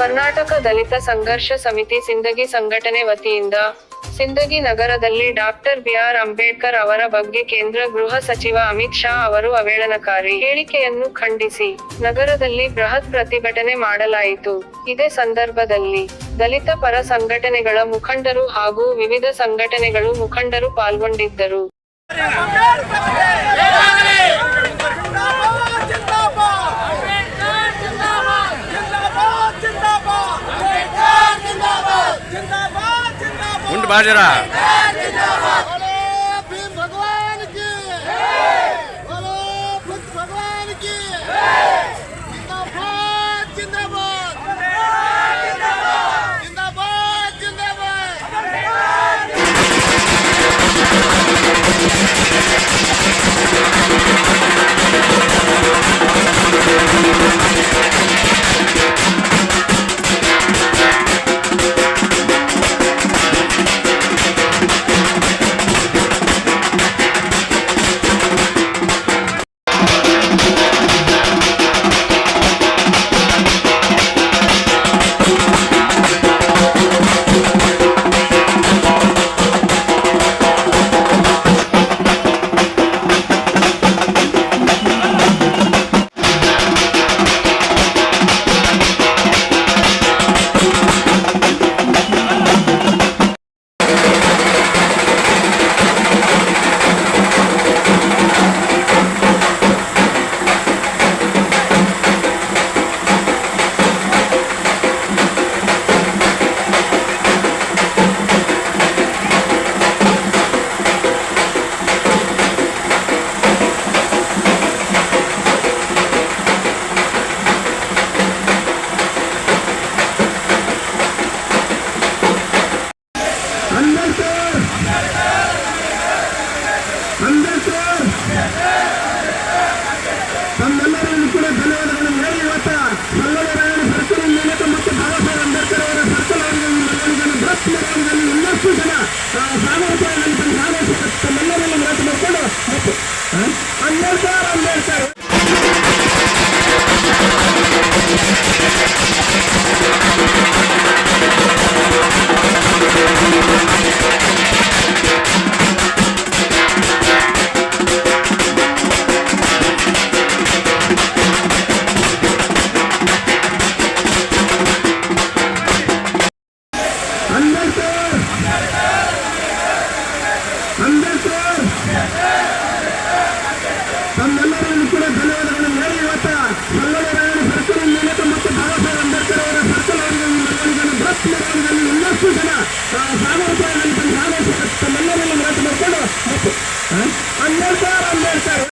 ಕರ್ನಾಟಕ ದಲಿತ ಸಂಘರ್ಷ ಸಮಿತಿ ಸಿಂದಗಿ ಸಂಘಟನೆ ವತಿಯಿಂದ ಸಿಂದಗಿ ನಗರದಲ್ಲಿ ಡಾಕ್ಟರ್ ಬಿಆರ್ ಅಂಬೇಡ್ಕರ್ ಅವರ ಬಗ್ಗೆ ಕೇಂದ್ರ ಗೃಹ ಸಚಿವ ಅಮಿತ್ ಶಾ ಅವರು ಅವೇಳನಕಾರಿ ಹೇಳಿಕೆಯನ್ನು ಖಂಡಿಸಿ ನಗರದಲ್ಲಿ ಬೃಹತ್ ಪ್ರತಿಭಟನೆ ಮಾಡಲಾಯಿತು. ಇದೇ ಸಂದರ್ಭದಲ್ಲಿ ದಲಿತ ಪರ ಸಂಘಟನೆಗಳ ಮುಖಂಡರು ಹಾಗೂ ವಿವಿಧ ಸಂಘಟನೆಗಳು ಮುಖಂಡರು ಪಾಲ್ಗೊಂಡಿದ್ದರು. বাজরা। అందరు లక్ష్మీనారాయణ గారిని ఉన్నట్టు కూడా